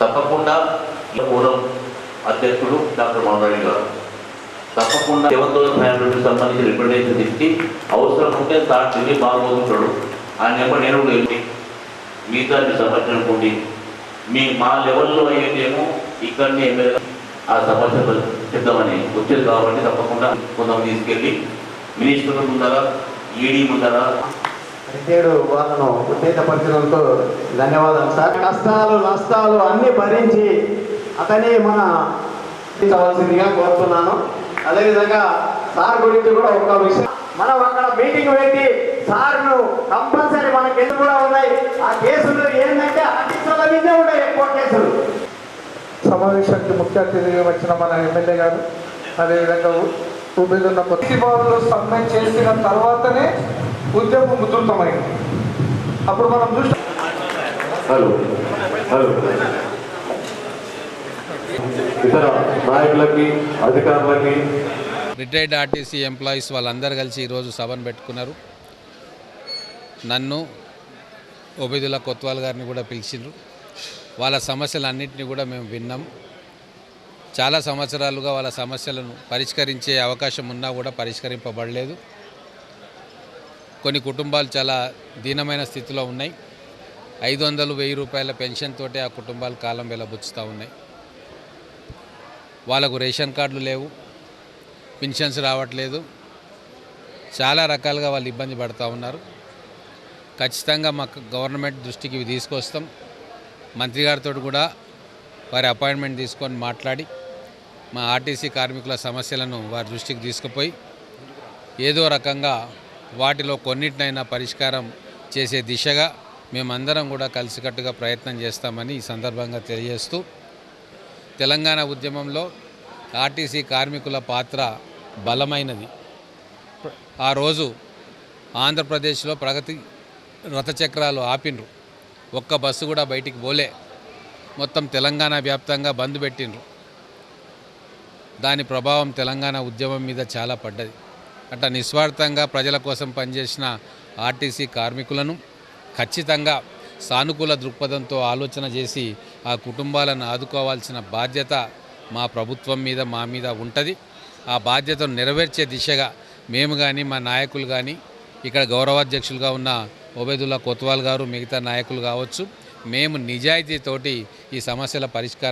తప్పకుండా పూర్వం అధ్యక్షుడు డాక్టర్ మనోహర్ గారు తప్పకుండా దేవతోల ఫ్యామిలీకి సంబంధించి రిప్రజెంటేషన్ ఇచ్చి అవసరం ఉంటే సార్ తిరిగి బాగోతుంటాడు ఆయన నెంబర్ నేను కూడా వెళ్ళి మిగతా మీ సమస్య అనుకోండి మీ మా లెవెల్లో అయితేమో ఇక్కడనే ఎమ్మెల్యే ఆ సమస్య చెప్దామని వచ్చేది కాబట్టి తప్పకుండా కొంతమంది తీసుకెళ్ళి మినిస్టర్ ముందర ఈడీ ముందర నేడు వాళ్ళను ఉత్తేజపరిచినందుకు ధన్యవాదాలు సార్. కష్టాలు నష్టాలు అన్ని భరించి అతని మన తీసుకోవాల్సిందిగా కోరుతున్నాను. అదేవిధంగా సార్ గురించి కూడా ఒక విషయం. మనం అక్కడ మీటింగ్ పెట్టి సార్ను కంపల్సరీ మన కేసులు కూడా ఉన్నాయి. ఆ కేసులు ఏంటంటే అధికారుల మీదే ఉన్నాయి ఎక్కువ కేసులు. సమావేశానికి ముఖ్య అతిథిగా వచ్చిన మన ఎమ్మెల్యే గారు అదేవిధంగా ఉన్న కొద్ది బాబులు సమ్మె చేసిన తర్వాతనే ఉద్యమం ఉధృతమైంది అప్పుడు మనం చూసి హలో. హలో. ఇతర నాయకులకి అధికారులకి. రిటైర్డ్ ఆర్టీసీ ఎంప్లాయీస్ వాళ్ళందరూ కలిసి ఈరోజు సభను పెట్టుకున్నారు. నన్ను ఒబేదుల్లా కొత్వాల్ గారిని కూడా పిలిచిండ్రు. వాళ్ళ సమస్యలన్నింటినీ కూడా మేము విన్నాం. చాలా సంవత్సరాలుగా వాళ్ళ సమస్యలను పరిష్కరించే అవకాశం ఉన్నా కూడా పరిష్కరింపబడలేదు. కొన్ని కుటుంబాలు చాలా దీనమైన స్థితిలో ఉన్నాయి. ఐదు వందలు వెయ్యి రూపాయల పెన్షన్ తోటే ఆ కుటుంబాలు కాలం వెలబుచ్చుతూ ఉన్నాయి. వాళ్ళకు రేషన్ కార్డులు లేవు. పెన్షన్స్ రావట్లేదు. చాలా రకాలుగా వాళ్ళు ఇబ్బంది పడుతూ ఉన్నారు. ఖచ్చితంగా మాకు గవర్నమెంట్ దృష్టికి ఇవి తీసుకొస్తాం. మంత్రి గారితో కూడా వారి అపాయింట్మెంట్ తీసుకొని మాట్లాడి మా ఆర్టీసీ కార్మికుల సమస్యలను వారి దృష్టికి తీసుకుపోయి ఏదో రకంగా వాటిలో కొన్నిటినైనా పరిష్కారం చేసే దిశగా మేమందరం కూడా కలిసికట్టుగా ప్రయత్నం చేస్తామని ఈ సందర్భంగా తెలియజేస్తూ తెలంగాణ ఉద్యమంలో ఆర్టీసీ కార్మికుల పాత్ర బలమైనది. ఆ రోజు ఆంధ్రప్రదేశ్లో ప్రగతి రథచక్రాలు ఆపిండ్రు. ఒక్క బస్సు కూడా బయటికి పోలే. మొత్తం తెలంగాణ వ్యాప్తంగా బంద్ పెట్టిండ్రు. దాని ప్రభావం తెలంగాణ ఉద్యమం మీద చాలా పడ్డది. అట్లా నిస్వార్థంగా ప్రజల కోసం పనిచేసిన ఆర్టీసీ కార్మికులను ఖచ్చితంగా సానుకూల దృక్పథంతో ఆలోచన చేసి ఆ కుటుంబాలను ఆదుకోవాల్సిన బాధ్యత మా ప్రభుత్వం మీద మా మీద ఉంటుంది. ఆ బాధ్యతను నెరవేర్చే దిశగా మేము కానీ మా నాయకులు కానీ ఇక్కడ గౌరవాధ్యక్షులుగా ఉన్న ఒబేదుల్లా కొత్వాల్ గారు మిగతా నాయకులు కావచ్చు మేము నిజాయితీతోటి ఈ సమస్యల పరిష్కారం